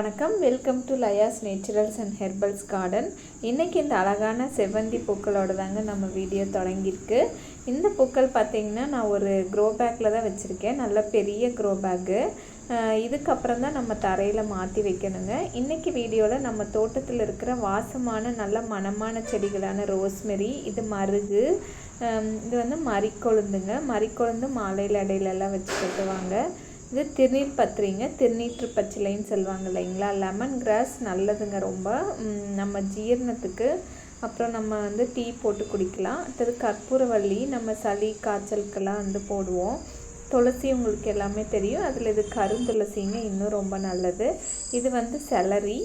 வணக்கம். Welcome to Laya's naturals and herbals garden இன்றைக்கி இந்த அழகான செவ்வந்தி பூக்களோட தாங்க நம்ம வீடியோ தொடங்கியிருக்கு. இந்த பூக்கள் பார்த்திங்கன்னா நான் ஒரு க்ரோ பேக்கில் தான் வச்சுருக்கேன். நல்ல பெரிய க்ரோ பேக்கு இதுக்கப்புறம் தான் நம்ம தரையில் மாற்றி வைக்கணுங்க. இன்றைக்கி வீடியோவில் நம்ம தோட்டத்தில் இருக்கிற வாசமான நல்ல மனமான செடிகளான ரோஸ்மெரி இது மருகு இது வந்து மறிக்கொழுந்துங்க. மறிக்கொழுந்து மாலையில் இடையிலெல்லாம் வச்சு கட்டுவாங்க. இது திருநீர் பத்திரிங்க திருநீற்று பச்சிலைன்னு சொல்லுவாங்க இல்லைங்களா? லெமன் கிராஸ் நல்லதுங்க ரொம்ப. நம்ம ஜீரணத்துக்கு அப்புறம் நம்ம வந்து டீ போட்டு குடிக்கலாம். அடுத்தது கற்பூரவள்ளி நம்ம சளி காய்ச்சலுக்கெல்லாம் வந்து போடுவோம். துளசி உங்களுக்கு எல்லாமே தெரியும். அதில் இது கருந்துளசிங்க இன்னும் ரொம்ப நல்லது. இது வந்து செலரி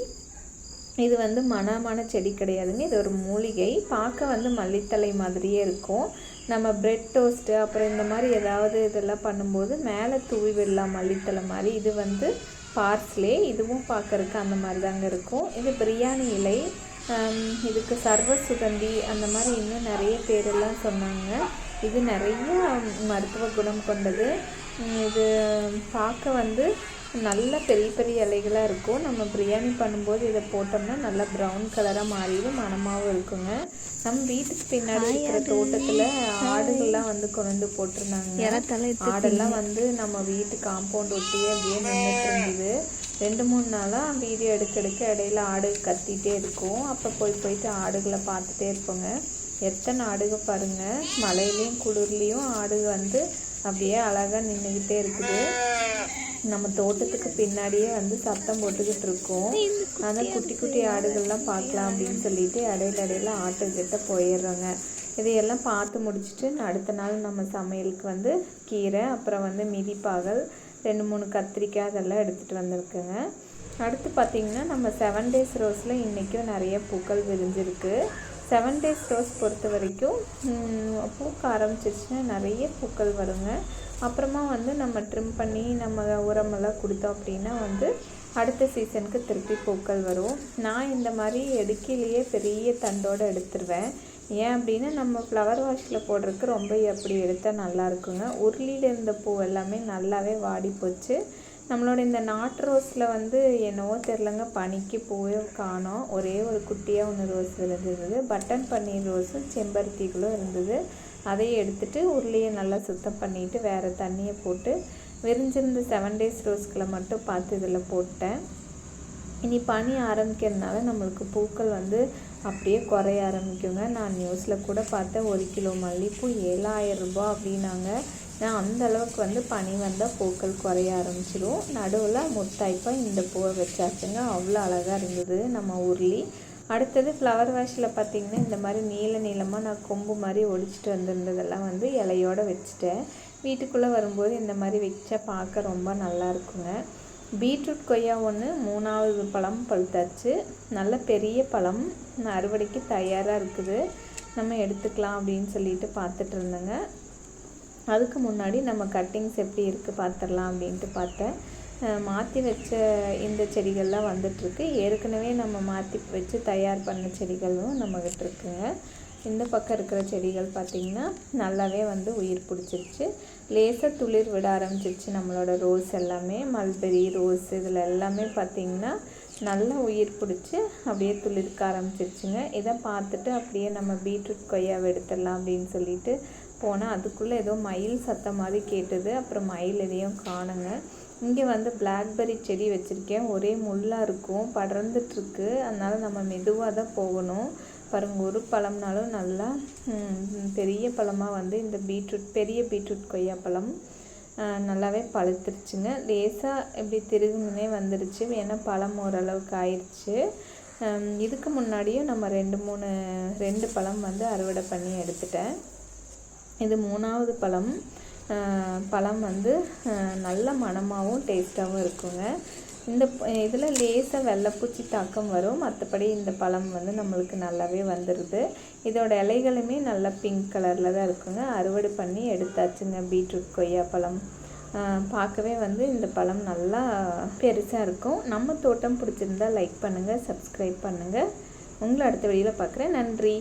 இது வந்து மனமான செடி கிடையாதுங்க. இது ஒரு மூலிகை. பார்க்க வந்து மல்லித்தலை மாதிரியே இருக்கும். நம்ம ப்ரெட் டோஸ்ட்டு அப்புறம் இந்த மாதிரி ஏதாவது இதெல்லாம் பண்ணும்போது மேலே தூவி விடலாம் மல்லித்தலை மாதிரி. இது வந்து பார்ஸ்லே இதுவும் பார்க்குறக்கு அந்த மாதிரி தாங்க இருக்கும். இது பிரியாணி இலை இதுக்கு சர்வ சுகந்தி அந்த மாதிரி இன்னும் நிறைய பேரெல்லாம் சொன்னாங்க. இது நிறைய மருத்துவ குணம் கொண்டது. இது பார்க்க வந்து நல்ல பெரிய பெரிய இலைகளாக இருக்கும். நம்ம பிரியாணி பண்ணும்போது இதை போட்டோம்னா நல்லா ப்ரௌன் கலராக மாறிடும். மனமாகவும் இருக்குங்க. நம்ம வீட்டுக்கு பின்னாடி இருக்கிற தோட்டத்தில் ஆடுகள்லாம் வந்து கொண்டு போட்டிருந்தாங்க. ஆடெல்லாம் வந்து நம்ம வீட்டு காம்பவுண்ட் ஒட்டியே அப்படியே நின்றுட்டு இருந்தது. ரெண்டு மூணு நாளாக வீடியோ எடுக்க எடுக்க இடையில ஆடு கத்திகிட்டே இருக்கும். அப்போ போய் போயிட்டு ஆடுகளை பார்த்துட்டே இருப்போங்க. எத்தனை ஆடுக பாருங்கள் மழையிலையும் குளிர்லேயும் ஆடு வந்து அப்படியே அழகாக நின்றுக்கிட்டே இருக்குது. நம்ம தோட்டத்துக்கு பின்னாடியே வந்து சத்தம் போட்டுக்கிட்டு இருக்கோம். ஆனால் குட்டி குட்டி ஆடுகள்லாம் பார்க்கலாம் அப்படின்னு சொல்லிட்டு இடையில இடையில ஆட்டுக்கிட்ட போயிடுறோங்க. இதையெல்லாம் பார்த்து முடிச்சுட்டு அடுத்த நாள் நம்ம சமையலுக்கு வந்து கீரை அப்புறம் வந்து மிதிப்பாகல் ரெண்டு மூணு கத்திரிக்காய் அதெல்லாம் எடுத்துகிட்டு வந்திருக்குங்க. அடுத்து பார்த்திங்கன்னா நம்ம செவன் டேஸ் ரோஸில் இன்றைக்கும் நிறைய பூக்கள் விரிஞ்சிருக்கு. செவன் டேஸ் ரோஸ் பொறுத்த வரைக்கும் பூக்க ஆரம்பிச்சிருச்சுன்னா நிறைய பூக்கள் வருங்க. அப்புறமா வந்து நம்ம ட்ரிம் பண்ணி நம்ம உரமெல்லாம் கொடுத்தோம் அப்படின்னா வந்து அடுத்த சீசனுக்கு திருப்பி பூக்கள் வரும். நான் இந்த மாதிரி எடுக்கிலேயே பெரிய தண்டோடு எடுத்துருவேன். ஏன் அப்படின்னா நம்ம ஃப்ளவர் வாஷில் போடுறதுக்கு ரொம்ப எப்படி எடுத்தால் நல்லா இருக்குங்க. உருளியில் இருந்த பூ எல்லாமே நல்லாவே வாடி போச்சு. நம்மளோட இந்த நாட்டு ரோஸில் வந்து என்னவோ தெரிலங்க பனிக்கு பூவே காணோம். ஒரே ஒரு குட்டியாக ஒன்று ரோஸ் இருந்தது பட்டன் பன்னீர் ரோஸும் செம்பருத்திகளும் இருந்தது. அதையும் எடுத்துகிட்டு உருளையை நல்லா சுத்தம் பண்ணிவிட்டு வேறு தண்ணியை போட்டு விரிஞ்சிருந்த செவன் டேஸ் ரோஸ்களை மட்டும் பார்த்து இதில் போட்டேன். இனி பனி ஆரம்பிக்கிறதுனால நம்மளுக்கு பூக்கள் வந்து அப்படியே குறைய ஆரம்பிக்குங்க. நான் நியூஸில் கூட பார்த்தேன் ஒரு கிலோ மல்லிப்பூ ஏழாயிரம் ரூபாய் அப்படின்னாங்க. நான் அந்த அளவுக்கு வந்து பனி வந்தால் பூக்கள் குறைய ஆரம்பிச்சிடும் நடுவில் முத்தாய்ப்பாக இந்த பூவை வச்சாச்சுங்க. அவ்வளோ அழகாக இருந்தது நம்ம உருளி அடுத்தது ஃப்ளவர் வாஷில் பார்த்திங்கன்னா இந்த மாதிரி நீல நீளமாக நான் கொம்பு மாதிரி ஒடிச்சிட்டு வந்திருந்ததெல்லாம் வந்து இலையோடு வச்சுட்டேன். வீட்டுக்குள்ளே வரும்போது இந்த மாதிரி வச்சா பார்க்க ரொம்ப நல்லா இருக்குங்க. பீட்ரூட் கொய்யா ஒன்று மூணாவது பழம் பழுத்தாச்சு. நல்ல பெரிய பழம். அறுவடைக்கு தயாராக இருக்குது. நம்ம எடுத்துக்கலாம் அப்படின்னு சொல்லிட்டு பார்த்துட்டு இருந்தேங்க. அதுக்கு முன்னாடி நம்ம கட்டிங்ஸ் எப்படி இருக்குது பார்த்துடலாம் அப்படின்ட்டு பார்த்தேன். மாற்றி வச்ச இந்த செடிகள்லாம் வந்துட்டுருக்கு. ஏற்கனவே நம்ம மாற்றி வச்சு தயார் பண்ண செடிகளும் நம்மக்கிட்ட இருக்குங்க. இந்த பக்கம் இருக்கிற செடிகள் பார்த்திங்கன்னா நல்லாவே வந்து உயிர் பிடிச்சிருச்சு. லேசாக துளிர் விட ஆரம்பிச்சிருச்சு நம்மளோட ரோஸ் எல்லாமே. மல்பெரி ரோஸ் இதில் எல்லாமே பார்த்திங்கன்னா நல்லா உயிர் பிடிச்சி அப்படியே துளிர்க்க ஆரம்பிச்சிருச்சுங்க. இதை பார்த்துட்டு அப்படியே நம்ம பீட்ரூட் கொய்யாவை எடுத்துடலாம் அப்படின்னு சொல்லிட்டு போனால் அதுக்குள்ளே ஏதோ மயில் சத்தம் மாதிரி கேட்டது. அப்புறம் மயில் எதையும் காணுங்க. இங்கே வந்து பிளாக்பெர்ரி செடி வச்சுருக்கேன். ஒரே முள்ளாக இருக்கும். படர்ந்துட்டுருக்கு. அதனால் நம்ம மெதுவாக தான் போகணும். பாருங்கள் ஒரு பழம்னாலும் நல்லா பெரிய பழமாக வந்து இந்த பீட்ரூட் பெரிய பீட்ரூட் கொய்யா பழம் நல்லாவே பழுத்துருச்சுங்க. லேசாக இப்படி திருகுனே வந்துருச்சு. ஏன்னா பழம் ஓரளவுக்கு ஆயிடுச்சு இதுக்கு முன்னாடியும் நம்ம ரெண்டு மூணு ரெண்டு பழம் வந்து அறுவடை பண்ணி எடுத்துட்டேன். இது மூணாவது பழம். பழம் வந்து நல்ல மணமாகவும் டேஸ்ட்டாகவும் இருக்குங்க. இந்த இதில் லேசாக வெள்ளைப்பூச்சி தாக்கம் வரும். மற்றபடி இந்த பழம் வந்து நம்மளுக்கு நல்லாவே வந்துடுது இதோட இலைகளுமே நல்லா பிங்க் கலரில் தான் இருக்குங்க. அறுவடை பண்ணி எடுத்தாச்சுங்க பீட்ரூட் கொய்யா பழம். பார்க்கவே வந்து இந்த பழம் நல்லா பெருசாக இருக்கும். நம்ம தோட்டம் பிடிச்சிருந்தா லைக் பண்ணுங்கள் சப்ஸ்கிரைப் பண்ணுங்கள் உங்களை அடுத்த வெளியில் பார்க்குறேன். நன்றி.